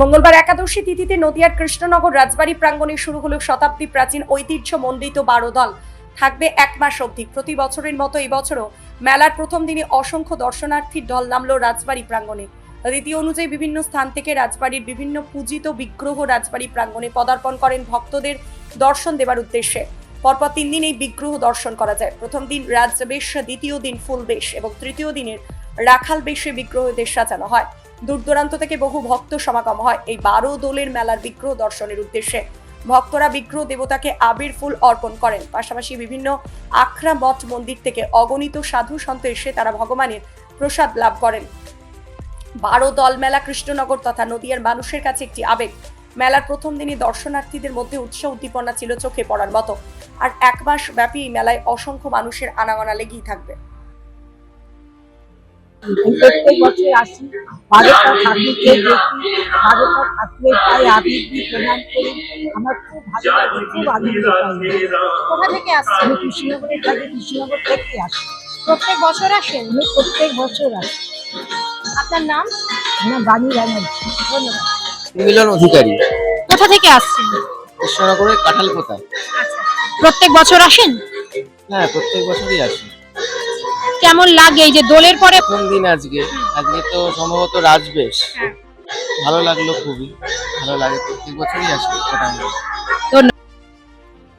মঙ্গলবার একাদশী তিথিতে নদিয়ার কৃষ্ণনগর রাজবাড়ী প্রাঙ্গণে শুরু হলো শতাব্দী প্রাচীন ঐতিহ্য মণ্ডিত বারো দল। থাকবে এক মাস অবধি। প্রতি বছরের মতো এবছরও মেলার প্রথম দিনে অসংখ্য দর্শনার্থীর ঢল নামল রাজবাড়ী প্রাঙ্গণে। রীতি অনুযায়ী বিভিন্ন স্থান থেকে রাজবাড়ির বিভিন্ন পূজিত বিগ্রহ রাজবাড়ী প্রাঙ্গণে পদার্পণ করেন ভক্তদের দর্শন দেবার উদ্দেশ্যে। পরপর তিন দিন এই বিগ্রহ দর্শন করা যায়। প্রথম দিন রাজবেশ, দ্বিতীয় দিন ফুল বেশ এবং তৃতীয় দিনের রাখাল বেশে বিগ্রহদের সাজানো হয়। দূর দূরান্ত থেকে বহু ভক্ত সমাগম হয়। এই বারো দোলের মেলার বিগ্রহ দর্শনের উদ্দেশ্যে ভক্তরা বিগ্রহ দেবতাকে আবির ফুল অর্পণ করেন। পাশাপাশি বিভিন্ন আখড়া মঠ মন্দির থেকে অগণিত সাধু সন্ত এসে তারা ভগবানের প্রসাদ লাভ করেন। বারো দল মেলা কৃষ্ণনগর তথা নদিয়ার মানুষের কাছে একটি আবেগ। মেলার প্রথম দিনে দর্শনার্থীদের মধ্যে উৎসাহ উদ্দীপনা ছিল চোখে পড়ার মতো। আর এক মাস ব্যাপী মেলায় অসংখ্য মানুষের আনাগোনা লেগেই থাকবে। প্রত্যেক বছর আসি। বারোটা ঠাকুরকে দেখি। বারোটা ঠাকুরের পায়ে আবির দিই প্রণাম করি। আমার খুব ভালো লাগে খুব আনন্দ পাই। কোথা থেকে আসছেন? আমি কৃষ্ণনগরে থাকি কৃষ্ণনগর থেকে আসি। প্রত্যেক বছর আসেন? আমি প্রত্যেক বছর আসি। আপনার নাম? আমার বাণী ব্যানার্জি ধন্যবাদ। মিলন অধিকারী। কোথা থেকে আসছেন? কৃষ্ণনগরের কাঁঠাল কোথায় আচ্ছা। প্রত্যেক বছর আসেন? হ্যাঁ প্রত্যেক বছরই আসি। কেমন লাগে? এই যে দোলের পরে প্রথম দিন আজকে। আজকে তো সম্ভবত রাজবেশ। হ্যাঁ। ভালো লাগল খুবই। ভালো লাগে প্রত্যেক বছরই আসবে ধন্যবাদ।